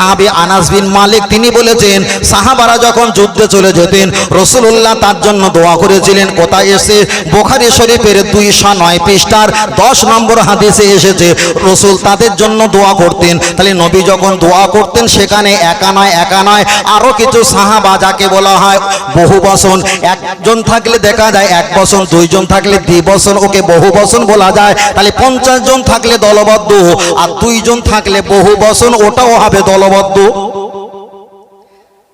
সাহাবি আনাস বিন মালিক তিনি বলেছেন, সাহাবারা যখন যুদ্ধে চলে যেতেন রসুল্লাহ তার জন্য দোয়া করেছিলেন, কোথায় এসে? বোখারি শরীফের দুইশো নয় পৃষ্ঠার দশ নম্বর হাদিসে এসেছে, রসুল তাদের জন্য দোয়া করতেন। তাহলে নবী যখন দোয়া করতেন, সেখানে একা নয় একা নয় আরও কিছু সাহাবা যাকে বলা হয় বহু বসন, একজন থাকলে দেখা যায় এক বসন, দুইজন থাকলে দ্বি বসন, ওকে বহু বসন বলা যায়। তাহলে পঞ্চাশ জন থাকলে দলবদ্ধ, আর দুইজন থাকলে বহু বসন, ওটাও হবে দলবদ্ধ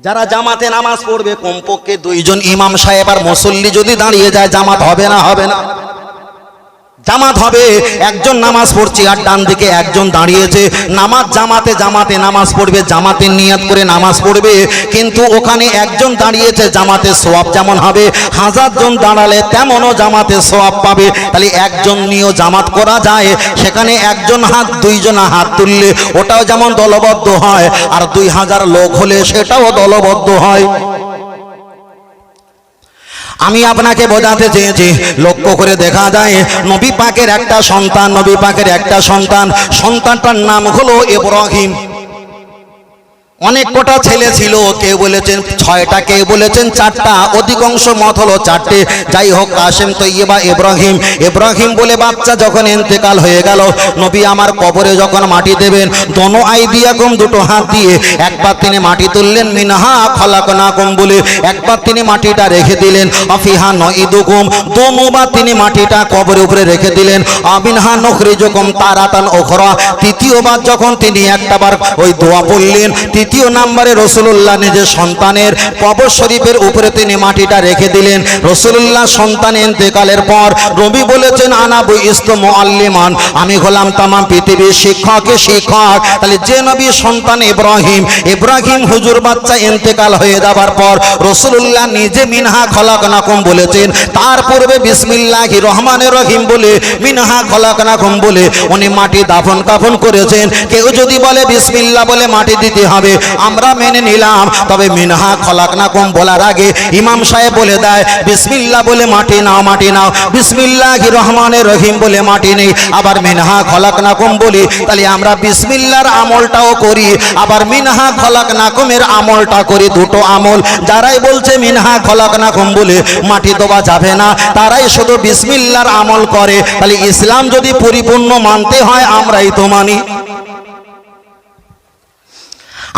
যারা জামাতে নামাজ পড়বে, কমপক্ষে দুইজন ইমাম সাহেব আর মুসল্লি যদি দাঁড়িয়ে যায়, জামাত হবে না হবে না। জামাত হবে। একজন নামাজ পড়ছে আর ডান দিকে একজন দাঁড়িয়েছে। নামাজ জামাতে জামাতে নামাজ পড়বে জামাতে নিয়াত করে নামাজ পড়বে। কিন্তু ওখানে একজন দাঁড়িয়েছে জামাতে সোয়াব যেমন হবে। হাজার জন দাঁড়ালে তেমনও জামাতে সোয়াব পাবে। তাহলে একজন নিয়েও জামাত করা যায়। সেখানে একজন হাত, দুইজন হাত তুললে ওটাও যেমন দলবদ্ধ হয়, আর দুই হাজার লোক হলে সেটাও দলবদ্ধ হয়। আমি আপনাকে বোঝাতে চেয়েছি, লক্ষ্য করে দেখা যায়, নবী পাকের একটা সন্তান, নবী পাকের একটা সন্তান, সন্তানটার নাম হলো ইব্রাহিম অনেক কটা ছেলে ছিল, কেউ বলেছেন ছয়টা, কেউ বলেছেন চারটা। অধিকাংশ মত হলো চারটে। যাই হোক কাসেম তৈবা ইব্রাহিম। ইব্রাহিম বলে বাচ্চা যখন ইন্তেকাল হয়ে গেল, নবী আমার কবরে যখন মাটি দেবেন, দোনো আই দিয়া কম দুটো হাত দিয়ে। একবার তিনি মাটি তুললেন, মিনহা খলাক না কম বলে। একবার তিনি মাটিটা রেখে দিলেন অফিহা নঈদুকুম। দোনোবার তিনি মাটিটা কবরের উপরে রেখে দিলেন। আবিনহা নখরিজুকুম তারাতান ওখরা তৃতীয়বার যখন তিনি একটাবার ওই দোয়া পড়লেন তৃতীয় নাম্বারে রসুল্লাহ নিজের সন্তানের কবর শরীফের উপরে তিনি মাটিটা রেখে দিলেন। রসুল্লাহ সন্তান ইন্তেকালের পর রবি বলেছেন আনাবু ইস্তম আল্লিমান আমি হলাম তামাম পৃথিবীর শিক্ষকে শিক্ষক। তাহলে যে নবী সন্তান ইব্রাহিম ইব্রাহিম হুজুর বাচ্চা ইন্তেকাল হয়ে যাবার পর রসুল্লাহ নিজে মিনহা খলাক নাকম বলেছেন। তার পূর্বে বিসমিল্লাহ রহমানের রহিম বলে মিনহা খলাক নাকম বলে উনি মাটি দাফন কাফন করেছেন। কেউ যদি বলে বিসমিল্লাহ বলে মাটি দিতে হবে আমরা মেনে নিলাম। তবে মিনহা খলাক নাকম বলার আগে ইমাম সাহেব বলে দেয়, বিসমিল্লাহ বলে মাটি নাও মাটি নাও। বিসমিল্লাহ রহমানের রহিম বলে মাটি নেই। আবার মিনহা খলাক নাকম বলি, তাহলে আমরা বিসমিল্লার আমলটাও করি। আবার মিনহা খলাক নাকমের আমলটা করি, দুটো আমল। যারাই বলছে মিনহা খলাক নাকম বলে মাটি দেওয়া যাবে না, তারাই শুধু বিসমিল্লার আমল করে। তাহলে ইসলাম যদি পরিপূর্ণ মানতে হয়, আমরাই তো মানি।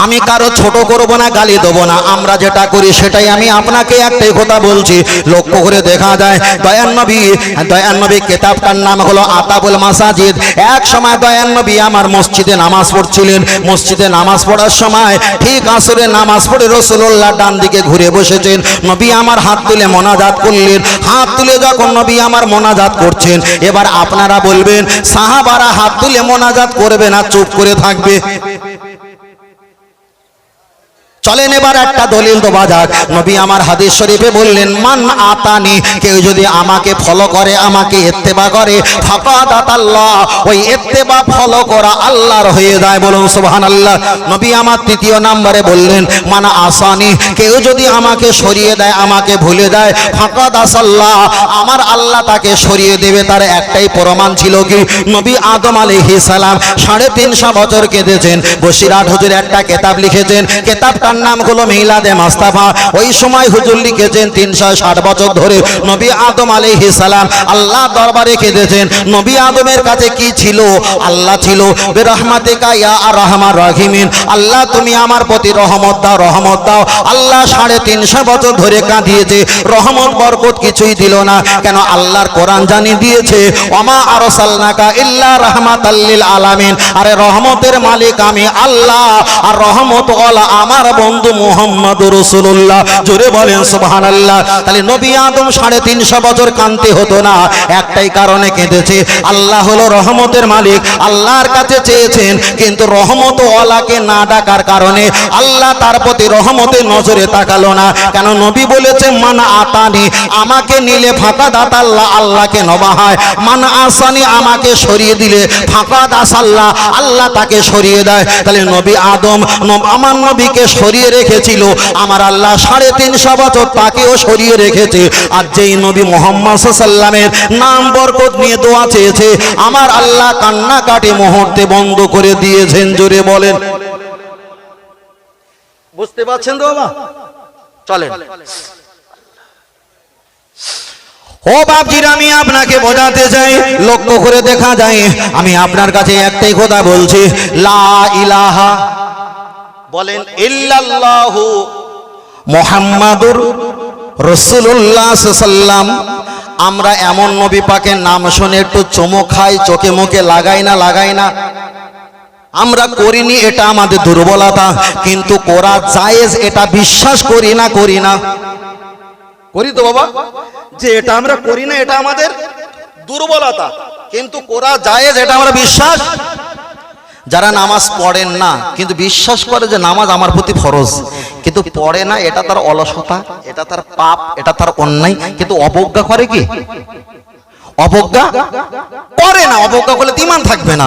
আমি কারও ছোট করব না, গালি দেবো না। আমরা যেটা করি সেটাই আমি আপনাকে একটাই কথা বলছি। লক্ষ্য করে দেখা যায় দয়ান নবী দয়ান নবী কেতাবটার নাম হলো আতাবুল মাসাজিদ। এক সময় দয়ান নবী আমার মসজিদে নামাজ পড়ছিলেন। মসজিদে নামাজ পড়ার সময় ঠিক আসরে নামাজ পড়ে রসুল্লাহ ডান দিকে ঘুরে বসেছেন। নবী আমার হাত তুলে মোনাজাত করলেন। হাত তুলে যখন নবী আমার মোনাজাত করছেন, এবার আপনারা বলবেন, সাহাবারা হাত তুলে মোনাজাত করবে না, চুপ করে থাকবে? চলেন এবার একটা দলিল তো বাজাক নবী আমার হাদিস শরীফে বললেন, মান আতানি, কেউ যদি আমাকে ফলো করে, আমাকে এত্তেবা করে ফাকাদ আতাল্লাহ ওই এত্তেবা ফলো করা আল্লাহর হয়ে যায়। বলুন, সুবহানাল্লাহ। নবী আমার তৃতীয় নম্বরে বললেন, মান আসানি, কেউ যদি আমাকে সরিয়ে দেয়, আমাকে ভুলে দেয় ফাকাদ আসাল্লাহ আমার আল্লাহ তাকে সরিয়ে দেবে। তার একটাই প্রমাণ ছিল কি? নবী আদম আলাইহিস সালাম সাড়ে তিনশো বছর কেঁদেছেন। বসিরাট হুজুর একটা কেতাব লিখেছেন। কেতাবটার নাম হলো মিলাদে মাস্তাফা। ওই সময় হুজুর লিখেছেন তিনশো ষাট বছর ধরে নবী আদম আলাইহিস সালাম আল্লাহ দরবারে কেঁদেছেন। নবী আদমের কাছে কি ছিল? আল্লাহ ছিল, বেরহমাতিকা ইয়া আর রহমান রাহিমিন আল্লাহ তুমি আমার প্রতি রহমত দাও রহমত দাও। আল্লাহ সাড়ে তিনশো বছর ধরে কাঁদিয়েছে, রহমত বরকত কিছুই দিল না। কেন আল্লাহর কোরআন জানিয়ে দিয়েছে অমা আরসালনাকা ইল্লা রহমাত আল্লিল আলামিন। আরে রহমতের মালিক আমি আল্লাহ, আর রহমত আমার বন্ধু মোহাম্মদ রসুল্লাহ জোরে বলেন সুবহান আল্লাহ তাহলে নবী আদম সাড়ে তিনশো বছর কানতে হতো না? একটাই কারণে কেঁদেছে। আল্লাহ হলো রহমতের মালিক। আল্লাহর কাছে চেয়েছেন, কিন্তু রহমত ওয়ালাকে না ডাকার কারণে আল্লাহ তার প্রতি রহমতের নজরে তাকালো না। কেন নবী বলেছে, মান আতানি, আমাকে নিলে ফাঁকা দাত আল্লাহ, আল্লাহকে নবা হয়। মান আসানি, আমাকে সরিয়ে দিলে ফাঁকা দাস আল্লাহ আল্লাহ তাকে সরিয়ে দেয়। তাহলে নবী আদম আমার নবীকে সরিয়ে রেখেছিল। আমার আল্লাহ সাড়ে তিনশো বছর তাকেও সরিয়ে রেখেছে। আর যেই নবী মোহাম্মদ সাল্লামের নাম বরকত নিয়ে দোয়া চেয়েছে, আমার আল্লাহ কান্নাকাটি মুহূর্তে বন্ধ করে দিয়েছেন। জোরে বলেন। বুঝতে পারছেন তো বাবা? চলেন। ও বাপজির, আমি আপনাকে বোঝাতে চাই, লক্ষ্য করে দেখা যায়, আমি আপনার কাছে একটাই কথা বলছি, লা ইলাহা বলেন ইল্লাল্লাহু মোহাম্মদুর রসুল্লাহ সাল্লাম আমরা এমন নবী পাকের নাম শুনে একটু চমক খাই চোখে মুখে লাগাই না লাগাই না। আমরা করিনি এটা আমাদের দুর্বলতা কিন্তু করা জায়েজ এটা বিশ্বাস করি না করি না। করি তো বাবা যে এটা আমরা করি না এটা আমাদের দুর্বলতা কিন্তু করা জায়েজ এটা আমরা বিশ্বাস যারা নামাজ পড়েন না, কিন্তু বিশ্বাস করে যে নামাজ আমার প্রতি ফরজ। কিন্তু পড়ে না, এটা তার অলসতা, এটা তার পাপ, এটা তার অন্যায়, কিন্তু অবজ্ঞা করে কি? অবজ্ঞা? করে না, অবজ্ঞা করলে ইমান থাকবে না।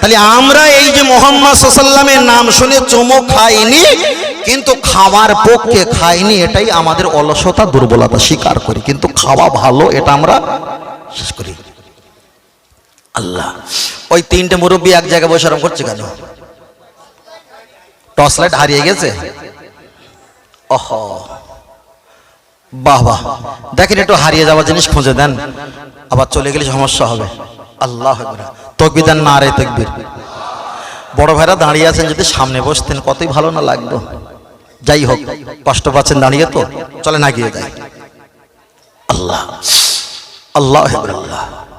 তাহলে আমরা এই যে মোহাম্মদ সাল্লামের নাম শুনে চমক খাইনি, কিন্তু খাওয়ার পক্ষে খাইনি, এটাই আমাদের অলসতা, দুর্বলতা স্বীকার করি। কিন্তু খাওয়া ভালো, এটা আমরা শেষ করি। আল্লাহ। ওই তিনটে মুরব্বী এক জায়গায় বসে আরাম করছে কেন? টর্চ লাইট হারিয়ে গেছে? ওহ। বাহ বাহ। দেখেন একটু হারিয়ে যাওয়া জিনিস খুঁজে দেন। আবার চলে গেলে সমস্যা হবে। আল্লাহ তকবির দেন না রে তকবির। বড় ভাইরা দাঁড়িয়ে আছেন যদি সামনে বসতেন, কতই ভালো না লাগতো। যাই হোক, কষ্ট পাচ্ছেন দাঁড়িয়ে তো চলে না গিয়ে যাই। আল্লাহ। আল্লাহ আল্লাহ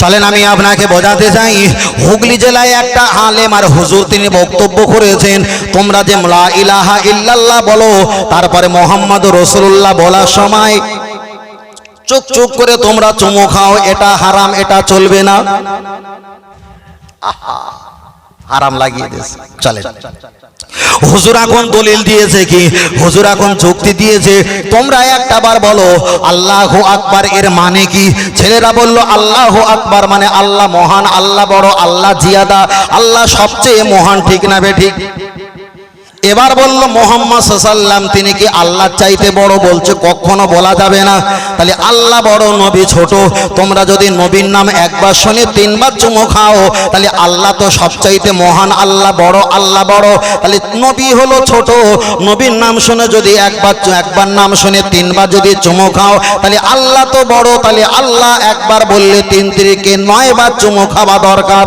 চলেন, আমি আপনাকে বোঝাতে চাই। হুগলি জেলায় একটা আলেম আর হুজুর, তিনি বক্তব্য করেছেন, তোমরা যে লা ইলাহা ইল্লাল্লাহ বলো, তারপরে মোহাম্মদ রসুল্লাহ বলার সময়, চুপ চুপ করে তোমরা চুমু খাও, এটা হারাম, এটা চলবে না। হারাম লাগিয়ে দিয়েছে। চলে হুজুর এখন দলিল দিয়েছে কি? হুজুর এখন যুক্তি দিয়েছে, তোমরা একটা বার বলো, আল্লাহ আকবর এর মানে কি? ছেলেরা বলল, আল্লাহ আকবর মানে আল্লাহ মহান, আল্লাহ বড়, আল্লাহ জিয়াদা, আল্লাহ সবচেয়ে মহান, ঠিক না বে ঠিক? এবার বলল, মোহাম্মদ সাল্লাম তিনি কি আল্লাহ চাইতে বড়? বলছে, কখনো বলা যাবে না। তাহলে, আল্লাহ বড়, নবী ছোট। তোমরা যদি নবীর নাম একবার শুনে তিনবার চুমো খাও, তাহলে আল্লাহ তো সবচাইতে মহান আল্লাহ বড় আল্লাহ বড়। তাহলে, নবী হলো ছোট। নবীর নাম শুনে যদি একবার একবার নাম শুনে তিনবার যদি চুমো খাও, তাহলে আল্লাহ তো বড়। তাহলে, আল্লাহ একবার বললে তিন তিরিকে নয়বার চুমো খাওয়া দরকার।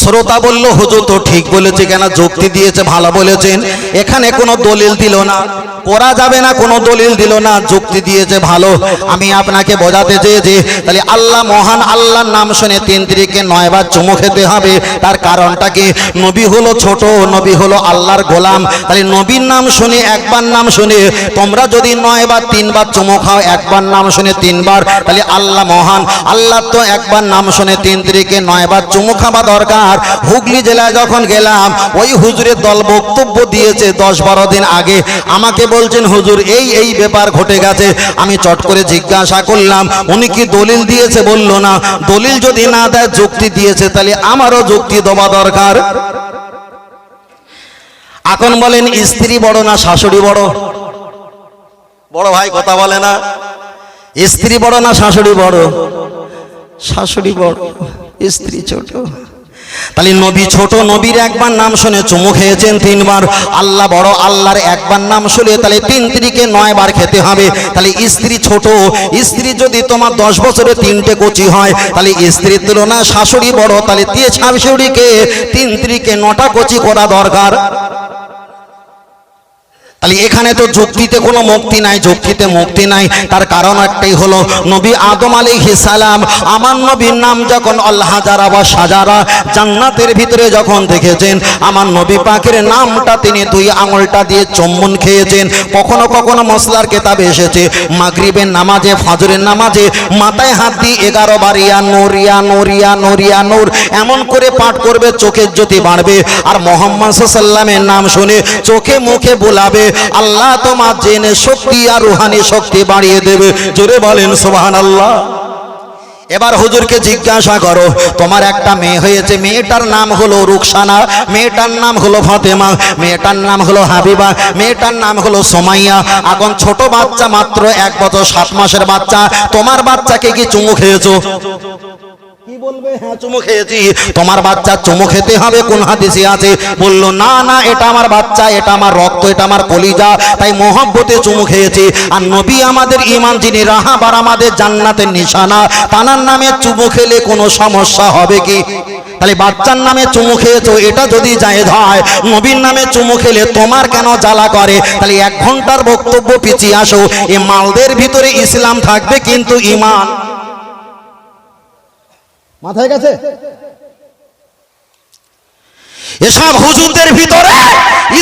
শ্রোতা বলল, হুজুর তো ঠিক বলেছে কেন? যুক্তি দিয়েছে, ভালো বলেছেন। এখানে কোনো দলিল দিল না। করা যাবে না, কোনো দলিল দিল না। যুক্তি দিয়েছে, ভালো। আমি আপনাকে বোঝাতে চেয়েছি, তাহলে আল্লাহ মহান আল্লাহর নাম শুনে তিন তিরিকে নয়বার চুমু খেতে হবে। তার কারণটা কি? নবী হলো ছোট, নবী হলো আল্লাহর গোলাম। তাহলে নবীর নাম শুনে, একবার নাম শুনে, তোমরা যদি নয়বার তিনবার চুমু খাও, একবার নাম শুনে তিনবার তাহলে আল্লাহ মহান। আল্লাহ তো একবার নাম শুনে তিন তিরিকে নয়বার চুমু খাওয়া দরকার। হুগলি জেলায় যখন গেলাম, ওই হুজুরের দল বক্তব্য দিয়েছে দশ বারো দিন আগে। আমাকে বলছেন, হুজুর, এই এই ব্যাপার ঘটে গেছে। আমি চট করে জিজ্ঞাসা করলাম, উনি কি দলিল দিয়েছে? বলল না। দলিল যদি না দেয়, যুক্তি দিয়েছে, তাহলে আমারও যুক্তি দেওয়া দরকার। এখন বলেন, স্ত্রী বড় না শাশুড়ি বড়? বড় ভাই কথা বলে না। স্ত্রী বড় না শাশুড়ি বড়? শাশুড়ি বড়, স্ত্রী ছোট। তাহলে নবী ছোট নবীর একবার নাম শুনে চুমু খেয়েছেন তিনবার। আল্লাহ বড় আল্লাহর একবার নাম শুনে তাহলে তিন তিরিকে নয় বার খেতে হবে। তাহলে স্ত্রী ছোট, স্ত্রী যদি তোমার দশ বছরে তিনটে কচি হয়, তাহলে স্ত্রীর তুলনায় শাশুড়ি বড়, তাহলে তিয়ে শাশুড়িকে তিন তিরিকে নটা কচি করা দরকার। তাহলে এখানে তো যুক্তিতে কোনো মুক্তি নাই, যুক্তিতে মুক্তি নাই। তার কারণ একটাই হলো, নবী আদম আলী সালাম, আমার নবীর নাম যখন আল্লাহ যারা বা সাজারা জান্নাতের ভিতরে যখন দেখেছেন, আমার নবী পাকের নামটা তিনি দুই আঙুলটা দিয়ে চম্বন খেয়েছেন। কখনো কখনো মশলার কেতাবে এসেছে, মাগরিবের নামাজে, ফজরের নামাজে মাথায় হাত দিয়ে এগারো বার, ইয়া নোর ইয়া নোর ইয়া নোর ইয়া নোর, এমন করে পাঠ করবে, চোখের জ্যোতি বাড়বে। আর মোহাম্মদ সাল্লামের নাম শুনে চোখে মুখে বোলাবে আল্লাহ তোমার জেনে শক্তি আর রুহানি শক্তি বাড়িয়ে দেবে। জোরে বলেন সোহান আল্লাহ এবার হুজুরকে জিজ্ঞাসা করো, তোমার একটা মেয়ে হয়েছে, মেয়েটার নাম হলো রুকসানা, মেয়েটার নাম হলো ফাতেমা, মেয়েটার নাম হলো হাবিবা, মেয়েটার নাম হলো সোমাইয়া। এখন ছোট বাচ্চা মাত্র এক বছর, সাত মাসের বাচ্চা। তোমার বাচ্চাকে কি চুমু খেয়েছো? হ্যাঁ চুমু খেতে হবে না না, এটা আমার বাচ্চা, এটা আমার রক্ত, এটা আমার তাই চুমু আর নবী আমাদের ইমান জান্নাতের নিশানা, তানার নামে চুমু খেলে কোনো সমস্যা হবে কি? তাহলে বাচ্চার নামে চুমু খেয়েছো, এটা যদি হয়, নবীর নামে চুমু খেলে তোমার কেন জ্বালা করে? তাহলে এক ঘণ্টার বক্তব্য পিছিয়ে আসো। এ মালদের ভিতরে ইসলাম থাকবে কিন্তু ইমান মাথায় গেছে? এসব হুজুরদের ভিতরে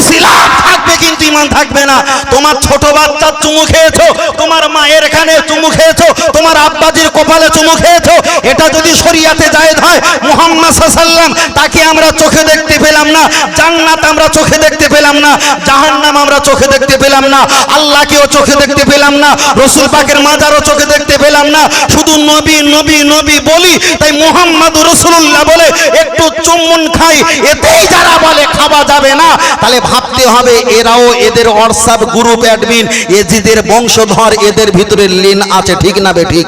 ইসলাম থাকবে কিন্তু ইমান থাকবে না। তোমার ছোট বাচ্চার চুমু খেয়েছো, তোমার মায়ের এখানে চুমু খেয়েছো, তোমার আব্বাজির কপালে চুমু খেয়েছো, এটা যদি শরিয়াতে জায়েজ হয়, মুহাম্মদ সাল্লাম তাকে আমরা চোখে দেখতে পেলাম না, জান্নাত আমরা চোখে দেখতে পেলাম না, জাহান্নাম আমরা চোখে দেখতে পেলাম না, আল্লাহকেও চোখে দেখতে পেলাম না, রসুল পাকের মাজারও চোখে দেখতে পেলাম না, শুধু নবী নবী নবী বলি, তাই মোহাম্মদ রসুল্লাহ বলে, একটু চুম্বন খাই, এতেই যারা বলে খাওয়া যাবে না, তাহলে ভাবতে হবে এরাও এদের হোয়াটসঅ্যাপ গ্রুপ অ্যাডমিন এজিদের বংশধর, এদের ভিতরে লিন আছে, ঠিক না বে ঠিক?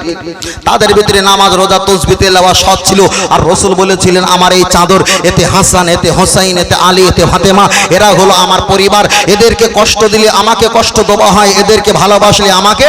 তাদের ভিতরে নামাজ, রোজা তসবিতে লাওয়া সৎ ছিল। আর রসুল বলেছিলেন, আমার এই চাদর, এতে হাসান, এতে হোসাইন, এতে আলী, এতে ফাতেমা, এরা হলো আমার পরিবার। এদেরকে কষ্ট দিলে আমাকে কষ্ট দেওয়া হয়, এদেরকে ভালোবাসলে আমাকে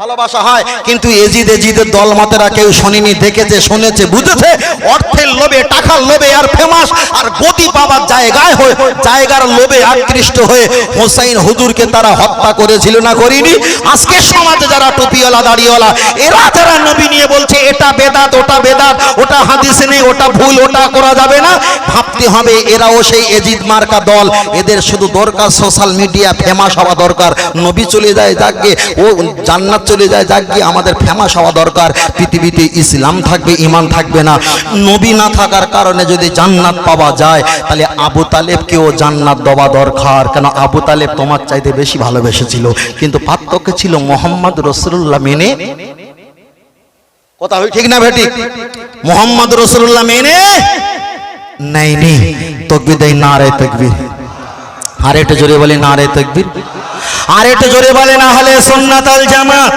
ভালোবাসা হয়। কিন্তু এজিদ, এজিদের দল মতেরা কেউ শোনেনি, দেখেছে, শুনেছে, বুঝেছে, অর্থের লোভে, টাকার লোভে আর ফেমাস, আর গতি পাওয়ার জায়গায় হয়ে, জায়গার লোভে আকৃষ্ট হয়ে হোসাইন হুজুরকে তারা হত্যা করেছিল না করিনি? আজকের সমাজে যারা টুপিওয়ালা, দাড়িওয়ালা, এরা যারা নবী নিয়ে বলছে, এটা বেদাত, ওটা বেদাত, ওটা হাদিসে নেই, ওটা ভুল, ওটা করা যাবে না, ভাবতে হবে এরাও সেই এজিদ মার্কা দল, এদের শুধু দরকার সোশ্যাল মিডিয়া ফেমাস হওয়া দরকার। নবী চলে যায় যাকে ও জান্নাত চলে যায় যাকে আমাদের ফেমাস হওয়া দরকার। পৃথিবীতে ইসলাম থাকবে ইমান থাকবে না। নবী না থাকার কারণে যদি জান্নাত পাওয়া যায় তাহলে আবু তালেবকেও জান্নাত দেওয়া দরকার। কেন আবু তালেব তোমার চাইতে বেশি ভালোবেসেছিল? কিন্তু পার্থক্য ছিল মোহাম্মদ রসুল্লাহ মেনে কথা হই ঠিক না বেটি মোহাম্মদ রসুল্লাহ মেনে নেয়নি। তকবির দেয় না রে তকবির। আর একটু জোরে বলে না রে তকবির। আর একটু জোরে বলে না হলে সুন্নাত জামাত।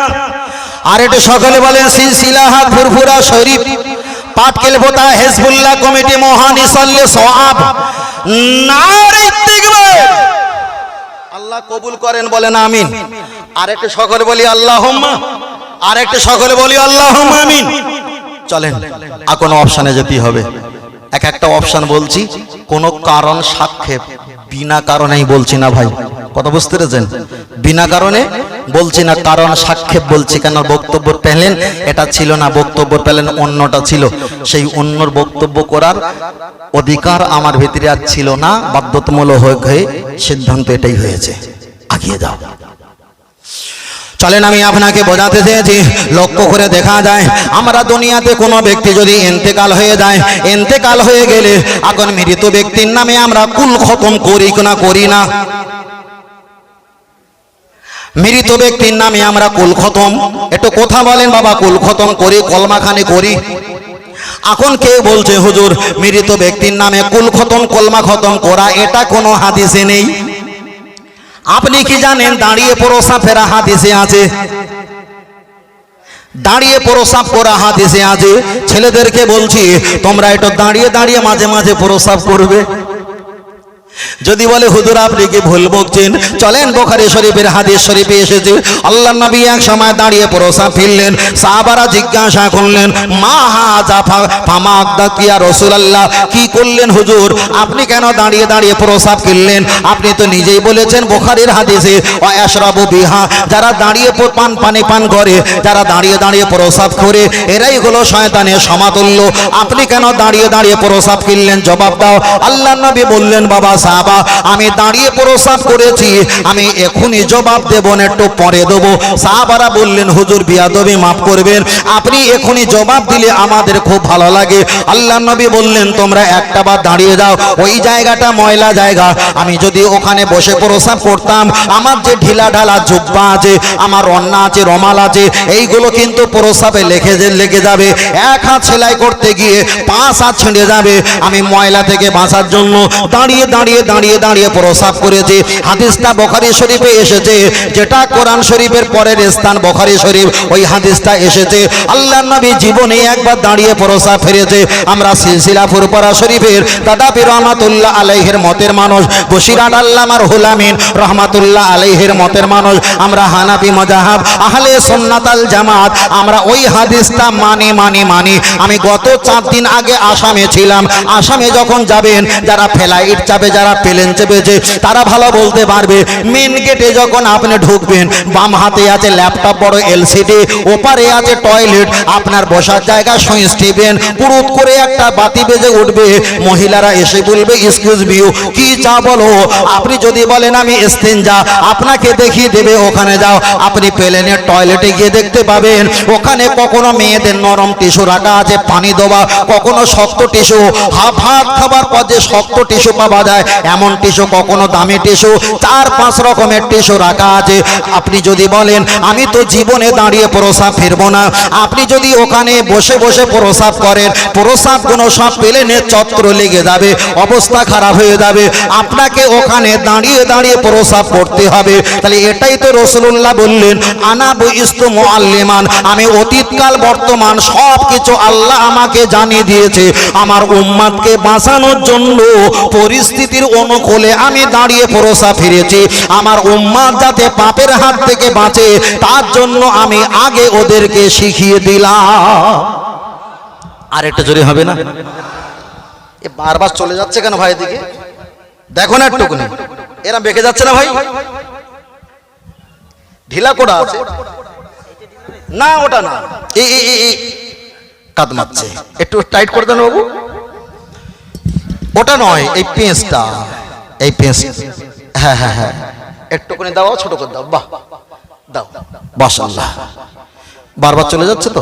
আর একটু সকলে বলেন সিলসিলাহাত ফুরফুরা শরীফ। পাটকেল পোতা হেজবুল্লাহ কমিটি মহান ইসল্লে সওয়াব নারে আল্লাহ কবুল করেন বলেন আমিন। আর একটু সকলে বলি আল্লাহুম্মা। আর একটু সকলে বলি আল্লাহুম্মা আমিন। চলেন, আর কোনো অপশানে যেতেই হবে? এক একটা অপশান বলছি, কোনো কারণ সাক্ষেপ বিনা কারণেই বলছি না ভাই। কথা বুঝতে পেরেছেন? বিনা কারণে বলছি না, কারণ সাক্ষেপ বলছি কেন? বক্তব্য পেলেন, এটা ছিল না, বক্তব্য পেলেন, অন্যটা ছিল। সেই অন্যর বক্তব্য করার অধিকার আমার ভিতরে আর ছিল না, বাধ্যতামূলক হয়ে সিদ্ধান্ত এটাই হয়েছে। আগিয়ে যাও। চলেন, আমি আপনাকে বোঝাতে চেয়েছি, লক্ষ্য করে দেখা যায়, আমরা দুনিয়াতে কোনো ব্যক্তি যদি এন্তেকাল হয়ে যায় এন্তেকাল হয়ে গেলে এখন মৃত ব্যক্তির নামে আমরা কুল খতম করি না করি না। মৃত ব্যক্তির নামে আমরা কুল খতম। একটু কথা বলেন বাবা, কুল খতম করি, কলমাখানি করি। এখন কে বলছে, হুজুর, মৃত ব্যক্তির নামে কুল খতম, কলমা খতম করা, এটা কোনো হাদিসে নেই। আপনি কি জানেন, দাঁড়িয়ে পরোসা ফেরা হাদিসে আছে? দাঁড়িয়ে প্রসাব করা হাদিসে আছে। ছেলেদেরকে বলছি, তোমরা এটা দাঁড়িয়ে দাঁড়িয়ে মাঝে মাঝে প্রসাব করবে। যদি বলে, হুজুর, আপনি কি ভুল বকছেন? চলেন, বোখারি শরীফের হাদিস শরীফে এসেছে। আল্লাহ নবী এক সময় দাঁড়িয়ে প্রসাব ফিরলেন, সাহাবারা জিজ্ঞাসা করলেন, মা হাজা ফামা কিয়া রসুলাল্লাহ? কি করলেন হুজুর? আপনি কেন দাঁড়িয়ে দাঁড়িয়ে প্রসাব ফিরলেন? আপনি তো নিজেই বলেছেন বোখারির হাদিসে অয়াশরাবু বিহা যারা দাঁড়িয়ে পান, পানে পান করে, যারা দাঁড়িয়ে দাঁড়িয়ে প্রসাব করে, এরাই হলো শয়তানের সমাতুল্য। আপনি কেন দাঁড়িয়ে দাঁড়িয়ে প্রসাব কিনলেন জবাব দাও। আল্লাহ নবী বললেন, বাবা সাহাবা আমি দাঁড়িয়ে প্রসাব করেছি, আমি এখনই জবাব দেব না একটু পরে দেবো। সাহাবারা বললেন, হুজুর, বিয়াদবি মাফ করবেন। আপনি এখনই জবাব দিলে আমাদের খুব ভালো লাগে। আল্লাহ নবী বললেন, তোমরা একটা বার দাঁড়িয়ে যাও। ওই জায়গাটা ময়লা জায়গা। আমি যদি ওখানে বসে প্রসাব করতাম, আমার যে ঢিলা ঢালা জুব্বা আছে, আমার রন্না আছে, রমাল আছে, এইগুলো কিন্তু প্রসাবে লেখে লেগে যাবে। এক হাত সেলাই করতে গিয়ে পাঁচ হাত ছিঁড়ে যাবে। আমি ময়লা থেকে বাঁচার জন্য দাঁড়িয়ে দাঁড়িয়ে দাঁড়িয়ে দাঁড়িয়ে দাঁড়িয়ে প্রসাব করেছে। হাদিসটা বখারি শরীফে এসেছে। যেটা কোরআন শরীফের পরের স্থান বখারি শরীফ, ওই হাদিসটা এসেছে। আল্লাহ নবী জীবনে একবার দাঁড়িয়ে প্রসাব ফেরেছে আমরা সিলসিলা ফুরপরা শরীফের দাদাবি রহমাতুল্লাহ আলাইহের মতের মানুষ বসিরাট আল্লামার হুলামিন রহমাতুল্লাহ আলাইহের মতের মানুষ। আমরা হানাবি মজাহাব, আহলে সুন্নাতাল জামাত, আমরা ওই হাদিসটা মানি মানি মানি। আমি গত চার দিন আগে আসামে ছিলাম। আসামে যখন যাবেন, যারা ফ্লাইট চাপে যারা প্লেন চেপেছে, তারা ভালো বলতে পারবে। মেন গেটে যখন আপনি ঢুকবেন, বাম হাতে আছে ল্যাপটপ বড় এলসিডি ওপারে আছে টয়লেট আপনার বসার জায়গা সুইচ টিপেন, পুরুত করে একটা বাতি বেজে উঠবে, মহিলারা এসে বলবে এক্সকিউজ মিউ কি চা বলো? আপনি যদি বলেন আমি এস্তেঞ্জা, আপনাকে দেখিয়ে দেবে, ওখানে যাও। আপনি প্লেনের টয়লেটে গিয়ে দেখতে পাবেন, ওখানে কখনো মেয়েদের নরম টিস্যু রাখা আছে, পানি দেওয়া, কখনো শক্ত টিস্যু হাফ হাত খাবার পর যে শক্ত টিস্যু পাওয়া যায় এমন টিস্যু, কখনো দামি টিস্যু, চার পাঁচ রকমের টিস্যু রাখা আছে। আপনি যদি বলেন, আমি তো জীবনে দাঁড়িয়ে প্রসাব ফিরবো না। আপনি যদি ওখানে বসে বসে প্রসাব করেন প্রসাব কোনো সব প্লেনে চক্র লেগে যাবে, অবস্থা খারাপ হয়ে যাবে। আপনাকে ওখানে দাঁড়িয়ে দাঁড়িয়ে প্রসাব করতে হবে। তাহলে এটাই তো রসুল্লাহ বললেন, আনাবু ইস্তু মুআল্লিমান। আমি অতীতকাল বর্তমান সব কিছু আল্লাহ আমাকে জানিয়ে দিয়েছে। আমার উম্মাদকে বাঁচানোর জন্য পরিস্থিতির অনুকূলে আমি দাঁড়িয়ে প্রসাব ফিরেছি। আমার উম্মাদ যাতে পাপের হাত থেকে বাঁচে, তার জন্য আমি আগে ওদেরকে শিখিয়ে দিলাম। আর একটা জোরে হবে না? এ বারবার চলে যাচ্ছে কেন ভাই দিকে দেখো না একটুকুনি এরা বেঁকে যাচ্ছে না ভাই? ঢিলা কোটা আছে? না, ওটা না। এই এই এই এই কাদ একটু টাইট করে দেন বাবু। ওটা নয় এই পেঁচটা এই পেঁচ হ্যাঁ হ্যাঁ হ্যাঁ। একটুখানি দাও ছোট করে দাও। বাহ। দাও। বাস আল্লাহ বারবার চলে যাচ্ছে তো?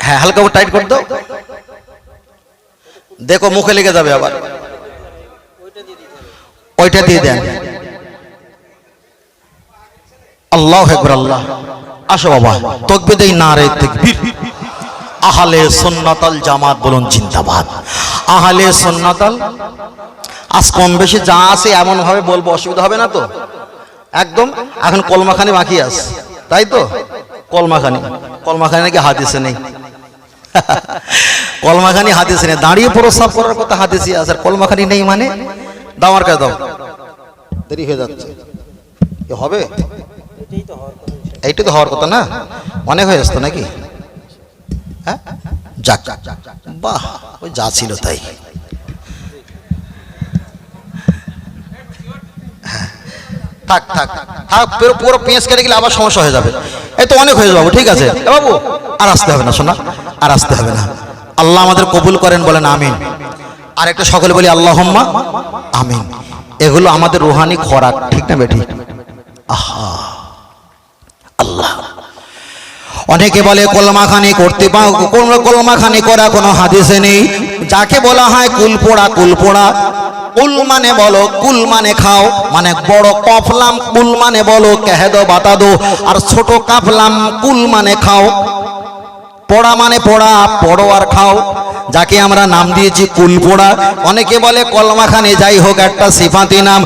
হ্যাঁ হালকা টাইট করে দাও। দেখো মুখে লেগে যাবে আবার। ওইটা দিয়ে দেন। আল্লাহ একবার আল্লাহ। আসো বাবা তকবে দেই না রে তকবীর। আহলে সুন্নাতাল জামাত বলুন জিন্দাবাদ। আহলে সুন্নাতাল, আজ কম বেশি যা আছে এমন ভাবে বলব অসুবিধা হবে না তো? একদম, এখন কলমাখানি বাকি আছে, তাই তো? কলমাখানি কলমাখানি নাকি হাদিসে নেই? কলমাখানি হাদিসে নেই, দাঁড়িয়ে প্রস্তাব করার কথা হাদিসে আছে, আর কলমাখানি নেই মানে? দাও আমার কাছে, দাও। দেরি হয়ে যাচ্ছে। হবে? এইটা তো হওয়ার কথা না? অনেক হয়ে আসতো নাকি? হ্যাঁ? যাক বাহ ওই যা ছিল তাই। হ্যাঁ, থাক থাক থাক। পুরো পুরো পেঁচ কেটে গেলে আবার সমস্যা হয়ে যাবে। এই তো অনেক হয়ে যাব ঠিক আছে। বাবু আর আসতে হবে না শোনা আর আসতে হবে না। আল্লাহ আমাদের কবুল করেন বলেন আমিন। আর একটা সকলে বলি আল্লাহ আমিন। এগুলো আমাদের রুহানি খোরাক ঠিক না বেঠি? আহা আল্লাহ অনেকে বলে কলমাখানি করতে কলমাখানি করা কোনো হাদিসে নেই? যাকে বলা হয় কুলপোড়া কুলপোড়া। কুল মানে বলো, কুল মানে খাও মানে বড় কফলাম, কুল মানে বলো, কেহেদো বাতাদো। আর ছোট কাফলাম, কুল মানে খাও। পড়া মানে পড়া, পড়ো আর খাও। যাকে আমরা নাম দিয়েছি কুল পোড়া অনেকে বলে কলমাখানে যাই হোক, একটা সিফাতি নাম।